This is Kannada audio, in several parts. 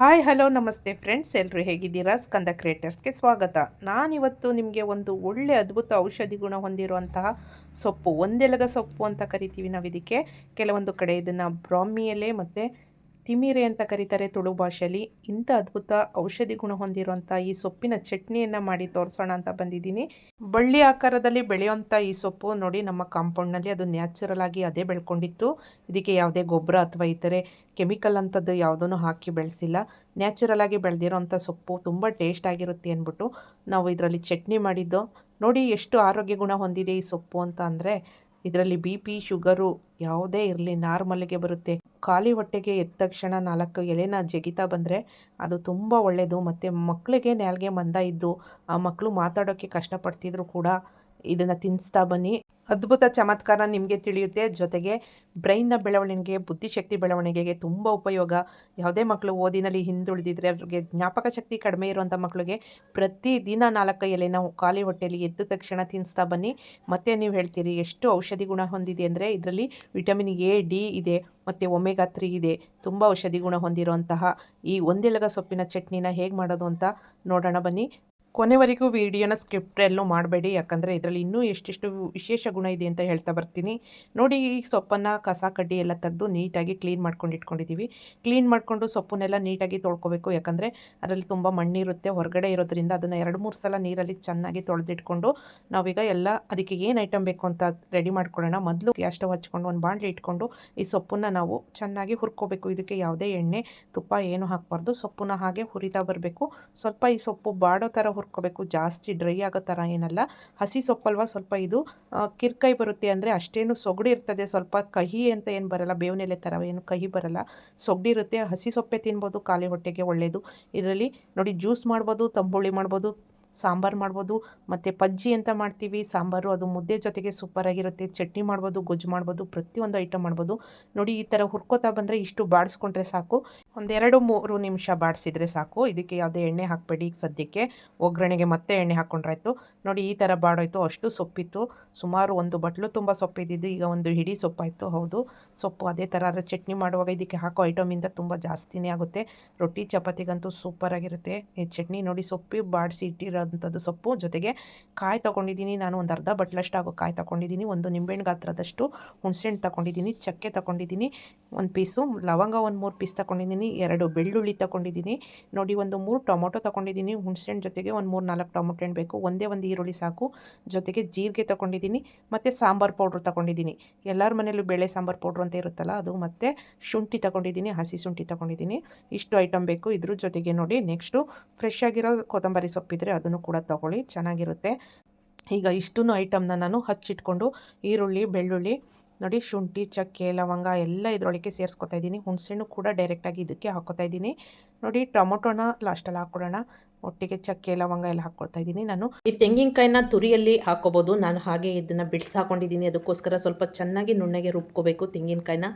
ಹಾಯ್, ಹಲೋ, ನಮಸ್ತೆ ಫ್ರೆಂಡ್ಸ್ ಎಲ್ಲರೂ ಹೇಗಿದ್ದೀರಾ? ಸ್ಕಂದ ಕ್ರಿಯೇಟರ್ಸ್ಗೆ ಸ್ವಾಗತ. ನಾನಿವತ್ತು ನಿಮಗೆ ಒಂದು ಒಳ್ಳೆ ಅದ್ಭುತ ಔಷಧಿ ಗುಣ ಹೊಂದಿರುವಂತಹ ಸೊಪ್ಪು, ಒಂದೆಲಗ ಸೊಪ್ಪು ಅಂತ ಕರಿತೀವಿ ನಾವು ಇದಕ್ಕೆ ಕೆಲವೊಂದು ಕಡೆ ಇದನ್ನು ಬ್ರಾಹ್ಮಿ ಎಲೆ ಮತ್ತು ತಿಮಿರೆ ಅಂತ ಕರೀತಾರೆ ತುಳು ಭಾಷೆಯಲ್ಲಿ. ಇಂಥ ಅದ್ಭುತ ಔಷಧಿ ಗುಣ ಹೊಂದಿರುವಂಥ ಈ ಸೊಪ್ಪಿನ ಚಟ್ನಿಯನ್ನು ಮಾಡಿ ತೋರಿಸೋಣ ಅಂತ ಬಂದಿದ್ದೀನಿ. ಬಳ್ಳಿ ಆಕಾರದಲ್ಲಿ ಬೆಳೆಯುವಂಥ ಈ ಸೊಪ್ಪು ನೋಡಿ ನಮ್ಮ ಕಾಂಪೌಂಡ್ನಲ್ಲಿ ಅದು ನ್ಯಾಚುರಲ್ ಆಗಿ ಅದೇ ಬೆಳ್ಕೊಂಡಿತ್ತು. ಇದಕ್ಕೆ ಯಾವುದೇ ಗೊಬ್ಬರ ಅಥವಾ ಇತರೆ ಕೆಮಿಕಲ್ ಅಂಥದ್ದು ಯಾವುದೂ ಹಾಕಿ ಬೆಳೆಸಿಲ್ಲ. ನ್ಯಾಚುರಲ್ ಆಗಿ ಬೆಳೆದಿರೋಂಥ ಸೊಪ್ಪು ತುಂಬ ಟೇಸ್ಟ್ ಆಗಿರುತ್ತೆ ಅಂದ್ಬಿಟ್ಟು ನಾವು ಇದರಲ್ಲಿ ಚಟ್ನಿ ಮಾಡಿದ್ದು. ನೋಡಿ ಎಷ್ಟು ಆರೋಗ್ಯ ಗುಣ ಹೊಂದಿದೆ ಈ ಸೊಪ್ಪು ಅಂತ ಅಂದರೆ, ಇದರಲ್ಲಿ ಬಿ ಪಿ, ಶುಗರು ಯಾವುದೇ ಇರಲಿ, ನಾರ್ಮಲ್ಗೆ ಬರುತ್ತೆ. ಖಾಲಿ ಹೊಟ್ಟೆಗೆ ಎದ್ದ ತಕ್ಷಣ ನಾಲ್ಕು ಎಲೆನ ಜಗಿತಾ ಬಂದರೆ ಅದು ತುಂಬ ಒಳ್ಳೆಯದು ಮತ್ತು ಮಕ್ಕಳಿಗೆ ನ್ಯಾಲ್ಗೆ ಮಂದ ಇದ್ದು ಆ ಮಕ್ಕಳು ಮಾತಾಡೋಕ್ಕೆ ಕಷ್ಟಪಡ್ತಿದ್ರು ಕೂಡ ಇದನ್ನು ತಿನ್ನಿಸ್ತಾ ಬನ್ನಿ. ಅದ್ಭುತ ಚಮತ್ಕಾರ ನಿಮಗೆ ತಿಳಿಯುತ್ತೆ. ಜೊತೆಗೆ ಬ್ರೈನ್ನ ಬೆಳವಣಿಗೆ ಬುದ್ಧಿಶಕ್ತಿ ಬೆಳವಣಿಗೆಗೆ ತುಂಬ ಉಪಯೋಗ. ಯಾವುದೇ ಮಕ್ಕಳು ಓದಿನಲ್ಲಿ ಹಿಂದುಳಿದಿದ್ರೆ ಅವ್ರಿಗೆ ಜ್ಞಾಪಕ ಶಕ್ತಿ ಕಡಿಮೆ ಇರುವಂಥ ಮಕ್ಕಳಿಗೆ ಪ್ರತಿದಿನ ನಾಲ್ಕು ಎಲೆ ನಾವು ಖಾಲಿ ಹೊಟ್ಟೆಯಲ್ಲಿ ಎದ್ದ ತಕ್ಷಣ ತಿನ್ನಿಸ್ತಾ ಬನ್ನಿ. ಮತ್ತೆ ನೀವು ಹೇಳ್ತೀರಿ, ಎಷ್ಟು ಔಷಧಿ ಗುಣ ಹೊಂದಿದೆ ಅಂದರೆ ಇದರಲ್ಲಿ ವಿಟಮಿನ್ ಎ, ಡಿ ಇದೆ, ಮತ್ತು ಒಮೆಗಾ ತ್ರೀ ಇದೆ. ತುಂಬ ಔಷಧಿ ಗುಣ ಹೊಂದಿರುವಂತಹ ಈ ಒಂದೆಲಗ ಸೊಪ್ಪಿನ ಚಟ್ನಿನ ಹೇಗೆ ಮಾಡೋದು ಅಂತ ನೋಡೋಣ ಬನ್ನಿ. ಕೊನೆವರೆಗೂ ವಿಡಿಯೋನ ಸ್ಕ್ರಿಪ್ಟ್ ಎಲ್ಲೂ ಮಾಡಬೇಡಿ, ಯಾಕಂದರೆ ಇದರಲ್ಲಿ ಇನ್ನೂ ಎಷ್ಟೆಷ್ಟು ವಿಶೇಷ ಗುಣ ಇದೆ ಅಂತ ಹೇಳ್ತಾ ಬರ್ತೀನಿ. ನೋಡಿ, ಈ ಸೊಪ್ಪನ್ನು ಕಸ, ಕಡ್ಡಿ ಎಲ್ಲ ತೆಗೆದು ನೀಟಾಗಿ ಕ್ಲೀನ್ ಮಾಡ್ಕೊಂಡು ಇಟ್ಕೊಂಡಿದ್ದೀವಿ. ಕ್ಲೀನ್ ಮಾಡಿಕೊಂಡು ಸೊಪ್ಪನ್ನೆಲ್ಲ ನೀಟಾಗಿ ತೊಳ್ಕೊಬೇಕು, ಯಾಕಂದರೆ ಅದರಲ್ಲಿ ತುಂಬ ಮಣ್ಣಿರುತ್ತೆ. ಹೊರಗಡೆ ಇರೋದ್ರಿಂದ ಅದನ್ನು ಎರಡು, ಮೂರು ಸಲ ನೀರಲ್ಲಿ ಚೆನ್ನಾಗಿ ತೊಳೆದಿಟ್ಕೊಂಡು ನಾವೀಗ ಎಲ್ಲ ಅದಕ್ಕೆ ಏನು ಐಟಮ್ ಬೇಕು ಅಂತ ರೆಡಿ ಮಾಡ್ಕೊಳ್ಳೋಣ. ಮೊದಲು ಗ್ಯಾಸ್ ಸ್ಟವ್ ಹಚ್ಕೊಂಡು ಒಂದು ಬಾಂಡ್ಲಿ ಇಟ್ಕೊಂಡು ಈ ಸೊಪ್ಪನ್ನು ನಾವು ಚೆನ್ನಾಗಿ ಹುರ್ಕೋಬೇಕು. ಇದಕ್ಕೆ ಯಾವುದೇ ಎಣ್ಣೆ, ತುಪ್ಪ ಏನು ಹಾಕಬಾರ್ದು. ಸೊಪ್ಪನ್ನ ಹಾಗೆ ಹುರಿತಾ ಬರಬೇಕು. ಸ್ವಲ್ಪ ಈ ಸೊಪ್ಪು ಬಾಡೋ ಥರ ಹುರ್ಕೋಬೇಕು. ಜಾಸ್ತಿ ಡ್ರೈ ಆಗೋ ಥರ ಏನಲ್ಲ. ಹಸಿ ಸೊಪ್ಪಲ್ವ ಸ್ವಲ್ಪ ಇದು ಕಿರ್ಕೈ ಬರುತ್ತೆ ಅಂದರೆ ಅಷ್ಟೇನು ಸೊಗಡಿ ಇರ್ತದೆ. ಸ್ವಲ್ಪ ಕಹಿ ಅಂತ ಏನು ಬರಲ್ಲ. ಬೇವಿನೆಲೆ ಥರ ಏನು ಕಹಿ ಬರಲ್ಲ. ಸೊಗಡಿರುತ್ತೆ ಹಸಿ ಸೊಪ್ಪೆ ತಿನ್ಬೋದು. ಖಾಲಿ ಹೊಟ್ಟೆಗೆ ಒಳ್ಳೆಯದು ಇದರಲ್ಲಿ ನೋಡಿ ಜ್ಯೂಸ್ ಮಾಡ್ಬೋದು, ತಂಬುಳಿ ಮಾಡ್ಬೋದು ಸಾಂಬಾರು ಮಾಡ್ಬೋದು, ಮತ್ತು ಪಜ್ಜಿ ಅಂತ ಮಾಡ್ತೀವಿ, ಸಾಂಬಾರು ಅದು ಮುದ್ದೆ ಜೊತೆಗೆ ಸೂಪರಾಗಿರುತ್ತೆ ಚಟ್ನಿ ಮಾಡ್ಬೋದು, ಗೊಜ್ಜು ಮಾಡ್ಬೋದು, ಪ್ರತಿಯೊಂದು ಐಟಮ್ ಮಾಡ್ಬೋದು. ನೋಡಿ, ಈ ಥರ ಹುರ್ಕೋತಾ ಬಂದರೆ ಇಷ್ಟು ಬಾಡಿಸ್ಕೊಂಡ್ರೆ ಸಾಕು. ಒಂದೆರಡು ಮೂರು ನಿಮಿಷ ಬಾಡಿಸಿದ್ರೆ ಸಾಕು. ಇದಕ್ಕೆ ಯಾವುದೇ ಎಣ್ಣೆ ಹಾಕಬೇಡಿ ಈಗ ಸದ್ಯಕ್ಕೆ. ಒಗ್ಗರಣೆಗೆ ಮತ್ತೆ ಎಣ್ಣೆ ಹಾಕ್ಕೊಂಡ್ರಾಯ್ತು ನೋಡಿ, ಈ ಥರ ಬಾಡೋಯ್ತು. ಅಷ್ಟು ಸೊಪ್ಪಿತ್ತು. ಸುಮಾರು ಒಂದು ಬಟ್ಲು ತುಂಬ ಸೊಪ್ಪಿದ್ದು ಈಗ ಒಂದು ಹಿಡಿ ಸೊಪ್ಪಾಯಿತು. ಹೌದು, ಸೊಪ್ಪು ಅದೇ ಥರ ಆದರೆ ಚಟ್ನಿ ಮಾಡುವಾಗ ಇದಕ್ಕೆ ಹಾಕೋ ಐಟಮಿಂದ ತುಂಬ ಜಾಸ್ತಿನೇ ಆಗುತ್ತೆ. ರೊಟ್ಟಿ, ಚಪಾತಿಗಂತೂ ಸೂಪರಾಗಿರುತ್ತೆ ಚಟ್ನಿ ನೋಡಿ, ಸೊಪ್ಪಿ ಬಾಡಿಸಿ ಇಟ್ಟಿರೋಂಥದ್ದು ಸೊಪ್ಪು ಜೊತೆಗೆ ಕಾಯಿ ತೊಗೊಂಡಿದ್ದೀನಿ ನಾನು ಒಂದು ಅರ್ಧ ಬಟ್ಲಷ್ಟು ಆಗೋ ಕಾಯಿ ತೊಗೊಂಡಿದ್ದೀನಿ, ಒಂದು ನಿಂಬೆಹಣ್ಣು ಗಾತ್ರದಷ್ಟು ಹುಣಸೆಹಣ್ಣು ತೊಗೊಂಡಿದ್ದೀನಿ, ಚಕ್ಕೆ ತೊಗೊಂಡಿದ್ದೀನಿ, ಒಂದು ಪೀಸು ಲವಂಗ ಒಂದು ಮೂರು ಪೀಸ್ ತೊಗೊಂಡಿದ್ದೀನಿ, ಎರಡು ಬೆಳ್ಳುಳ್ಳಿ ತೊಗೊಂಡಿದ್ದೀನಿ. ನೋಡಿ ಒಂದು ಮೂರು ಟೊಮೊಟೊ ತೊಗೊಂಡಿದ್ದೀನಿ, ಹುಣಸೆಹಣ್ಣು ಜೊತೆಗೆ ಒಂದು ಮೂರು ನಾಲ್ಕು ಟೊಮೊಟೊ ಹಣ್ಣು ಬೇಕು, ಒಂದೇ ಒಂದು ಈರುಳ್ಳಿ ಸಾಕು. ಜೊತೆಗೆ ಜೀರಿಗೆ ತೊಗೊಂಡಿದ್ದೀನಿ, ಮತ್ತು ಸಾಂಬಾರು ಪೌಡ್ರ್ ತೊಗೊಂಡಿದ್ದೀನಿ. ಎಲ್ಲರ ಮನೇಲೂ ಬೇಳೆ ಸಾಂಬಾರು ಪೌಡ್ರ್ ಅಂತ ಇರುತ್ತಲ್ಲ, ಅದು ಮತ್ತು ಶುಂಠಿ ತೊಗೊಂಡಿದ್ದೀನಿ, ಹಸಿ ಶುಂಠಿ ತೊಗೊಂಡಿದ್ದೀನಿ. ಇಷ್ಟು ಐಟಮ್ ಬೇಕು, ಇದ್ರ ಜೊತೆಗೆ ನೋಡಿ, ನೆಕ್ಸ್ಟು ಫ್ರೆಶ್ ಆಗಿರೋ ಕೊತ್ತಂಬರಿ ಸೊಪ್ಪಿದ್ರೆ ಅದನ್ನು ಕೂಡ ತಗೊಳ್ಳಿ ಚೆನ್ನಾಗಿರುತ್ತೆ. ಈಗ ಇಷ್ಟೂ ಐಟಮ್ನ ನಾನು ಹಚ್ಚಿಟ್ಕೊಂಡು ಈರುಳ್ಳಿ ಬೆಳ್ಳುಳ್ಳಿ ನೋಡಿ ಶುಂಠಿ, ಚಕ್ಕೆ, ಲವಂಗ ಎಲ್ಲ ಇದರೊಳಗೆ ಸೇರಿಸ್ಕೊತಾ ಇದ್ದೀನಿ. ಹುಣಸೆಹಣ್ಣು ಕೂಡ ಡೈರೆಕ್ಟಾಗಿ ಇದಕ್ಕೆ ಹಾಕ್ಕೊತಾ ಇದ್ದೀನಿ. ನೋಡಿ ಟೊಮೊಟೊನ ಲಾಸ್ಟಲ್ಲಿ ಹಾಕ್ಕೊಡೋಣ ಒಟ್ಟಿಗೆ ಚಕ್ಕೆ, ಲವಂಗ ಎಲ್ಲ ಹಾಕ್ಕೊಳ್ತಾ ಇದ್ದೀನಿ ನಾನು. ಈ ತೆಂಗಿನಕಾಯಿನ ತುರಿಯಲ್ಲಿ ಹಾಕೋಬೋದು ನಾನು ಹಾಗೆ ಇದನ್ನು ಬಿಡಿಸಿ ಹಾಕೊಂಡಿದ್ದೀನಿ ಅದಕ್ಕೋಸ್ಕರ ಸ್ವಲ್ಪ ಚೆನ್ನಾಗಿ ನುಣ್ಣಗೆ ರುಬ್ಕೋಬೇಕು ತೆಂಗಿನಕಾಯಿನ.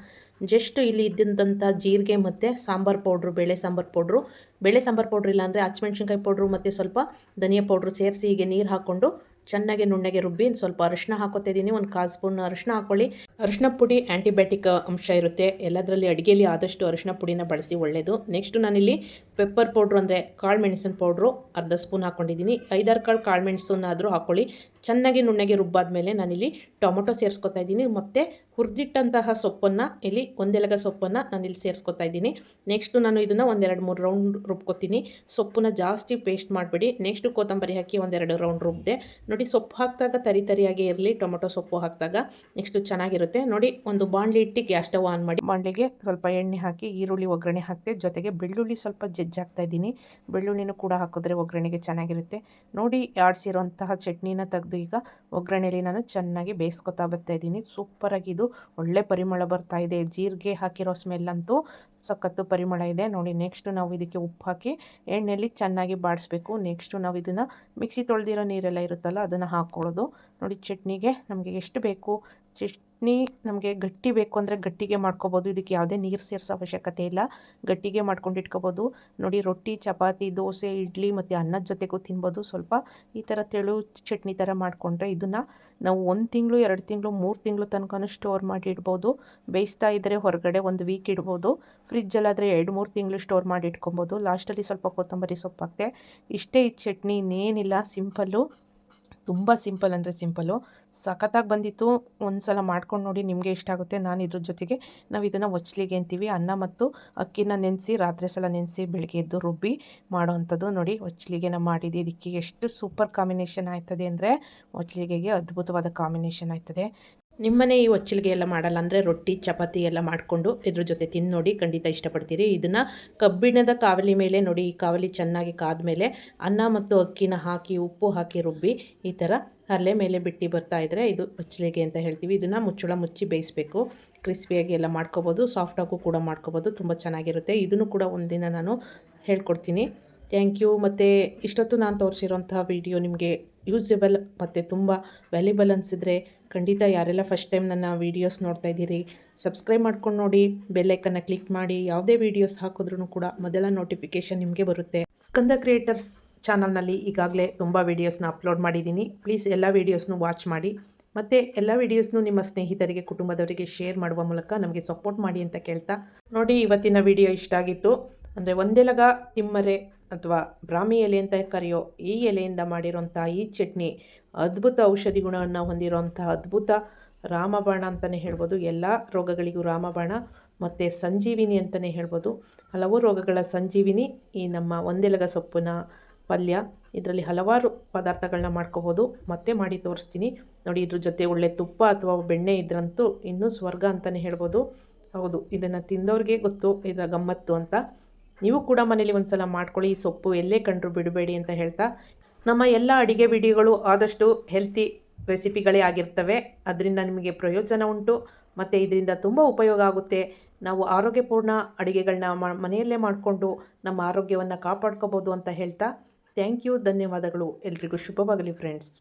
ಜಸ್ಟ್ ಇಲ್ಲಿ ಇದ್ದಂಥ ಜೀರಿಗೆ ಮತ್ತು ಸಾಂಬಾರು ಪೌಡ್ರು, ಬೇಳೆ ಸಾಂಬಾರು ಪೌಡ್ರು. ಬೇಳೆ ಸಾಂಬಾರು ಪೌಡ್ರ್ ಇಲ್ಲಾಂದರೆ ಹಚ್ಮೆಣ್ಸಿನ್ಕಾಯಿ ಪೌಡ್ರು ಮತ್ತು ಸ್ವಲ್ಪ ಧನಿಯಾ ಪೌಡ್ರು ಸೇರಿಸಿ ಹೀಗೆ ನೀರು ಹಾಕ್ಕೊಂಡು ಚೆನ್ನಾಗಿ ನುಣ್ಣಗೆ ರುಬ್ಬಿ ಸ್ವಲ್ಪ ಅರಿಶಿನ ಹಾಕೋತಿದ್ದೀನಿ ಒಂದು ಕಾಲು ಸ್ಪೂನ್ ಅರಿಶಿನ ಹಾಕ್ಕೊಳ್ಳಿ. ಅರಿಶಿನ ಪುಡಿ ಆ್ಯಂಟಿಬಯೋಟಿಕ್ ಅಂಶ ಇರುತ್ತೆ. ಎಲ್ಲದರಲ್ಲಿ ಅಡುಗೆಯಲ್ಲಿ ಆದಷ್ಟು ಅರಿಶಿನ ಪುಡಿನ ಬಳಸಿ ಒಳ್ಳೆಯದು ನೆಕ್ಸ್ಟು ನಾನಿಲ್ಲಿ ಪೆಪ್ಪರ್ ಪೌಡ್ರು ಅಂದರೆ ಕಾಳು ಮೆಣಸಿನ ಪೌಡ್ರು ಅರ್ಧ ಸ್ಪೂನ್ ಹಾಕ್ಕೊಂಡಿದ್ದೀನಿ ಐದಾರು ಕಾಳು ಕಾಳು ಮೆಣಸನ್ನಾದರೂ ಹಾಕ್ಕೊಳ್ಳಿ. ಚೆನ್ನಾಗಿ ನುಣ್ಣಗೆ ರುಬ್ಬಾದ್ಮೇಲೆ ನಾನಿಲ್ಲಿ ಟೊಮೊಟೊ ಸೇರಿಸ್ಕೊತಾ ಇದ್ದೀನಿ. ಮತ್ತು ಹುರಿದಿಟ್ಟಂತಹ ಸೊಪ್ಪನ್ನು ಇಲ್ಲಿ ಒಂದೆಲಗ ಸೊಪ್ಪನ್ನು ನಾನು ಇಲ್ಲಿ ಸೇರಿಸ್ಕೊತಾ ಇದ್ದೀನಿ. ನೆಕ್ಸ್ಟು ನಾನು ಇದನ್ನು ಒಂದೆರಡು ಮೂರು ರೌಂಡ್ ರುಬ್ಕೊತೀನಿ. ಸೊಪ್ಪನ್ನ ಜಾಸ್ತಿ ಪೇಸ್ಟ್ ಮಾಡಬೇಡಿ. ನೆಕ್ಸ್ಟು ಕೊತ್ತಂಬರಿ ಹಾಕಿ ಒಂದೆರಡು ರೌಂಡ್ ರುಬ್ದೆ. ನೋಡಿ ಸೊಪ್ಪು ಹಾಕಿದಾಗ ತರಿ ತರಿಯಾಗಿ ಇರಲಿ, ಟೊಮೊಟೊ ಸೊಪ್ಪು ಹಾಕಿದಾಗ. ನೆಕ್ಸ್ಟು ಚೆನ್ನಾಗಿರುತ್ತೆ. ನೋಡಿ ಒಂದು ಬಾಣಲಿ ಇಟ್ಟು ಗ್ಯಾಸ್ ಸ್ಟವ್ ಆನ್ ಮಾಡಿ. ಬಾಣಲಿಗೆ ಸ್ವಲ್ಪ ಎಣ್ಣೆ ಹಾಕಿ, ಈರುಳ್ಳಿ, ಒಗ್ಗರಣೆ ಹಾಕಿದೆ. ಜೊತೆಗೆ ಬೆಳ್ಳುಳ್ಳಿ ಸ್ವಲ್ಪ ಜಜ್ಜಾಗ್ತಾ ಇದ್ದೀನಿ. ಬೆಳ್ಳುಳ್ಳಿನೂ ಕೂಡ ಹಾಕಿದ್ರೆ ಒಗ್ಗರಣೆಗೆ ಚೆನ್ನಾಗಿರುತ್ತೆ. ನೋಡಿ ಆಡಿಸಿರೋಂತಹ ಚಟ್ನಿನ ತೆಗೆದು ಈಗ ಒಗ್ಗರಣೆಯಲ್ಲಿ ನಾನು ಚೆನ್ನಾಗಿ ಬೇಯಿಸ್ಕೊತಾ ಬರ್ತಾ ಇದ್ದೀನಿ. ಸೂಪರಾಗಿ ಇದು ಒಳ್ಳೆ ಪರಿಮಳ ಬರ್ತಾ ಇದೆ. ಜೀರಿಗೆ ಹಾಕಿರೋ ಸ್ಮೆಲ್ ಅಂತೂ ಸಖತ್ತು ಪರಿಮಳ ಇದೆ. ನೋಡಿ ನೆಕ್ಸ್ಟ್ ನಾವು ಇದಕ್ಕೆ ಉಪ್ಪು ಹಾಕಿ ಎಣ್ಣೆಯಲ್ಲಿ ಚೆನ್ನಾಗಿ ಬಾಡಿಸ್ಬೇಕು. ನೆಕ್ಸ್ಟು ನಾವು ಇದನ್ನು ಮಿಕ್ಸಿ ತೊಳೆದಿರೋ ನೀರೆಲ್ಲ ಇರುತ್ತಲ್ಲ, ಅದನ್ನು ಹಾಕ್ಕೊಳ್ಳೋದು ನೋಡಿ ಚಟ್ನಿಗೆ ನಮಗೆ ಎಷ್ಟು ಬೇಕು, ಚಟ್ನಿ ನಮಗೆ ಗಟ್ಟಿ ಬೇಕು ಅಂದರೆ ಗಟ್ಟಿಗೆ ಮಾಡ್ಕೋಬೋದು. ಇದಕ್ಕೆ ಯಾವುದೇ ನೀರು ಸೇರಿಸೋ ಅವಶ್ಯಕತೆ ಇಲ್ಲ. ಗಟ್ಟಿಗೆ ಮಾಡ್ಕೊಂಡು ಇಟ್ಕೋಬೋದು. ನೋಡಿ ರೊಟ್ಟಿ, ಚಪಾತಿ, ದೋಸೆ, ಇಡ್ಲಿ ಮತ್ತು ಅನ್ನದ ಜೊತೆಗೂ ತಿನ್ಬೋದು. ಸ್ವಲ್ಪ ಈ ಥರ ತೆಳು ಚಟ್ನಿ ಥರ ಮಾಡಿಕೊಂಡ್ರೆ ಇದನ್ನು ನಾವು ಒಂದು ತಿಂಗಳು, ಎರಡು ತಿಂಗಳು, ಮೂರು ತಿಂಗಳು ತನಕ ಸ್ಟೋರ್ ಮಾಡಿ ಇಡ್ಬೋದು. ಬೇಯಿಸ್ತಾ ಇದ್ದರೆ ಹೊರಗಡೆ ಒಂದು ವೀಕ್ ಇಡ್ಬೋದು. ಫ್ರಿಜ್ಜಲ್ಲಾದರೆ ಎರಡು, ಮೂರು ತಿಂಗಳು ಸ್ಟೋರ್ ಮಾಡಿ ಇಟ್ಕೊಬೋದು. ಲಾಸ್ಟಲ್ಲಿ ಸ್ವಲ್ಪ ಕೊತ್ತಂಬರಿ ಸೊಪ್ಪು ಹಾಕ್ತೆ ಇಷ್ಟೇ ಈ ಚಟ್ನಿ ಇನ್ನೇನಿಲ್ಲ ಸಿಂಪಲ್ಲು ತುಂಬ ಸಿಂಪಲ್ ಅಂದರೆ ಸಿಂಪಲ್ಲು ಸಖತ್ತಾಗಿ ಬಂದಿತ್ತು. ಒಂದು ಸಲ ಮಾಡ್ಕೊಂಡು ನೋಡಿ ನಿಮಗೆ ಇಷ್ಟ ಆಗುತ್ತೆ. ನಾನು ಇದ್ರ ಜೊತೆಗೆ ನಾವು ಇದನ್ನು ಒಚ್ಚಲಿಗೆ ಅಂತೀವಿ. ಅನ್ನ ಮತ್ತು ಅಕ್ಕಿನ ನೆನೆಸಿ, ರಾತ್ರಿ ಸಲ ನೆನೆಸಿ ಬೆಳಗ್ಗೆ ಎದ್ದು ರುಬ್ಬಿ ಮಾಡೋವಂಥದ್ದು ನೋಡಿ ಒಚ್ಚಲಿಗೆನ ಮಾಡಿದ್ದು ಇದಕ್ಕೆ ಎಷ್ಟು ಸೂಪರ್ ಕಾಂಬಿನೇಷನ್ ಆಯ್ತದೆ ಅಂದರೆ ಒಚ್ಚಲಿಗೆಗೆ ಅದ್ಭುತವಾದ ಕಾಂಬಿನೇಷನ್ ಆಯ್ತದೆ. ನಿಮ್ಮನೆ ಈ ಒಚ್ಚಲಿಗೆ ಎಲ್ಲ ಮಾಡಲ್ಲ ಅಂದರೆ ರೊಟ್ಟಿ, ಚಪಾತಿ ಎಲ್ಲ ಮಾಡಿಕೊಂಡು ಇದ್ರ ಜೊತೆ ತಿಂದು ನೋಡಿ ಖಂಡಿತ ಇಷ್ಟಪಡ್ತೀರಿ. ಇದನ್ನು ಕಬ್ಬಿಣದ ಕಾವಲಿ ಮೇಲೆ ನೋಡಿ, ಈ ಕಾವಲಿ ಚೆನ್ನಾಗಿ ಕಾದ ಮೇಲೆ ಅನ್ನ ಮತ್ತು ಅಕ್ಕಿನ ಹಾಕಿ, ಉಪ್ಪು ಹಾಕಿ ರುಬ್ಬಿ ಈ ಥರ ಅಲ್ಲೇ ಮೇಲೆ ಬಿಟ್ಟು ಬರ್ತಾ ಇದ್ದರೆ ಇದು ಒಚ್ಚಲಿಗೆ ಅಂತ ಹೇಳ್ತೀವಿ. ಇದನ್ನು ಮುಚ್ಚಳ ಮುಚ್ಚಿ ಬೇಯಿಸಬೇಕು. ಕ್ರಿಸ್ಪಿಯಾಗಿ ಎಲ್ಲ ಮಾಡ್ಕೋಬೋದು. ಸಾಫ್ಟಾಗೂ ಕೂಡ ಮಾಡ್ಕೋಬೋದು. ತುಂಬ ಚೆನ್ನಾಗಿರುತ್ತೆ. ಇದನ್ನು ಕೂಡ ಒಂದಿನ ನಾನು ಹೇಳ್ಕೊಡ್ತೀನಿ. Thank you. ಮತ್ತು ಇಷ್ಟೊತ್ತು ನಾನು ತೋರಿಸಿರೋಂತಹ ವಿಡಿಯೋ ನಿಮಗೆ ಯೂಸೆಬಲ್ ಮತ್ತು ತುಂಬ ವ್ಯಾಲ್ಯೂಬಲ್ ಅನಿಸಿದ್ರೆ ಖಂಡಿತ ಯಾರೆಲ್ಲ ಫಸ್ಟ್ ಟೈಮ್ ನನ್ನ ವೀಡಿಯೋಸ್ ನೋಡ್ತಾ ಇದ್ದೀರಿ ಸಬ್ಸ್ಕ್ರೈಬ್ ಮಾಡ್ಕೊಂಡು ನೋಡಿ ಬೆಲ್ಲೈಕನ್ನು ಕ್ಲಿಕ್ ಮಾಡಿ, ಯಾವುದೇ ವೀಡಿಯೋಸ್ ಹಾಕಿದ್ರೂ ಕೂಡ ಮೊದಲ ನೋಟಿಫಿಕೇಷನ್ ನಿಮಗೆ ಬರುತ್ತೆ. ಸ್ಕಂದ ಕ್ರಿಯೇಟರ್ಸ್ ಚಾನಲ್ನಲ್ಲಿ ಈಗಾಗಲೇ ತುಂಬ ವೀಡಿಯೋಸ್ನ ಅಪ್ಲೋಡ್ ಮಾಡಿದ್ದೀನಿ. ಪ್ಲೀಸ್ ಎಲ್ಲ ವೀಡಿಯೋಸ್ನು ವಾಚ್ ಮಾಡಿ. ಮತ್ತು ಎಲ್ಲ ವೀಡಿಯೋಸ್ನು ನಿಮ್ಮ ಸ್ನೇಹಿತರಿಗೆ, ಕುಟುಂಬದವರಿಗೆ ಶೇರ್ ಮಾಡುವ ಮೂಲಕ ನಮಗೆ ಸಪೋರ್ಟ್ ಮಾಡಿ ಅಂತ ಕೇಳ್ತಾ ನೋಡಿ ಇವತ್ತಿನ ವಿಡಿಯೋ ಇಷ್ಟ ಆಗಿತ್ತು. ಅಂದರೆ ಒಂದೆಲಗ ತಿಮ್ಮರೆ ಅಥವಾ ಬ್ರಾಹ್ಮಿ ಎಲೆ ಅಂತ ಕರೆಯೋ ಈ ಎಲೆಯಿಂದ ಮಾಡಿರೋಂಥ ಈ ಚಟ್ನಿ ಅದ್ಭುತ ಔಷಧಿ ಗುಣವನ್ನು ಹೊಂದಿರುವಂಥ ಅದ್ಭುತ ರಾಮಬಾಣ ಅಂತಲೇ ಹೇಳ್ಬೋದು. ಎಲ್ಲ ರೋಗಗಳಿಗೂ ರಾಮಬಾಣ ಮತ್ತು ಸಂಜೀವಿನಿ ಅಂತಲೇ ಹೇಳ್ಬೋದು. ಹಲವು ರೋಗಗಳ ಸಂಜೀವಿನಿ ಈ ನಮ್ಮ ಒಂದೆಲಗ ಸೊಪ್ಪಿನ ಪಲ್ಯ. ಇದರಲ್ಲಿ ಹಲವಾರು ಪದಾರ್ಥಗಳನ್ನ ಮಾಡ್ಕೋಬೋದು. ಮತ್ತೆ ಮಾಡಿ ತೋರಿಸ್ತೀನಿ. ನೋಡಿ, ಇದ್ರ ಜೊತೆ ಒಳ್ಳೆ ತುಪ್ಪ ಅಥವಾ ಬೆಣ್ಣೆ ಇದ್ರಂತೂ ಇನ್ನೂ ಸ್ವರ್ಗ ಅಂತಲೇ ಹೇಳ್ಬೋದು. ಹೌದು, ಇದನ್ನು ತಿಂದವ್ರಿಗೆ ಗೊತ್ತು, ಇದರ ಗಮ್ಮತ್ತು ಅಂತ. ನೀವು ಕೂಡ ಮನೇಲಿ ಒಂದು ಸಲ ಮಾಡ್ಕೊಳ್ಳಿ, ಈ ಸೊಪ್ಪು ಎಲ್ಲೇ ಕಂಡ್ರು ಬಿಡಬೇಡಿ ಅಂತ ಹೇಳ್ತಾ ನಮ್ಮ ಎಲ್ಲ ಅಡಿಗೆ ವಿಡಿಯೋಗಳು ಆದಷ್ಟು ಹೆಲ್ತಿ ರೆಸಿಪಿಗಳೇ ಆಗಿರ್ತವೆ. ಅದರಿಂದ ನಿಮಗೆ ಪ್ರಯೋಜನ ಉಂಟು. ಮತ್ತು ಇದರಿಂದ ತುಂಬ ಉಪಯೋಗ ಆಗುತ್ತೆ. ನಾವು ಆರೋಗ್ಯಪೂರ್ಣ ಅಡುಗೆಗಳನ್ನ ಮನೆಯಲ್ಲೇ ಮಾಡಿಕೊಂಡು ನಮ್ಮ ಆರೋಗ್ಯವನ್ನು ಕಾಪಾಡ್ಕೋಬೋದು ಅಂತ ಹೇಳ್ತಾ. ಥ್ಯಾಂಕ್ ಯು ಧನ್ಯವಾದಗಳು. ಎಲ್ರಿಗೂ ಶುಭವಾಗಲಿ ಫ್ರೆಂಡ್ಸ್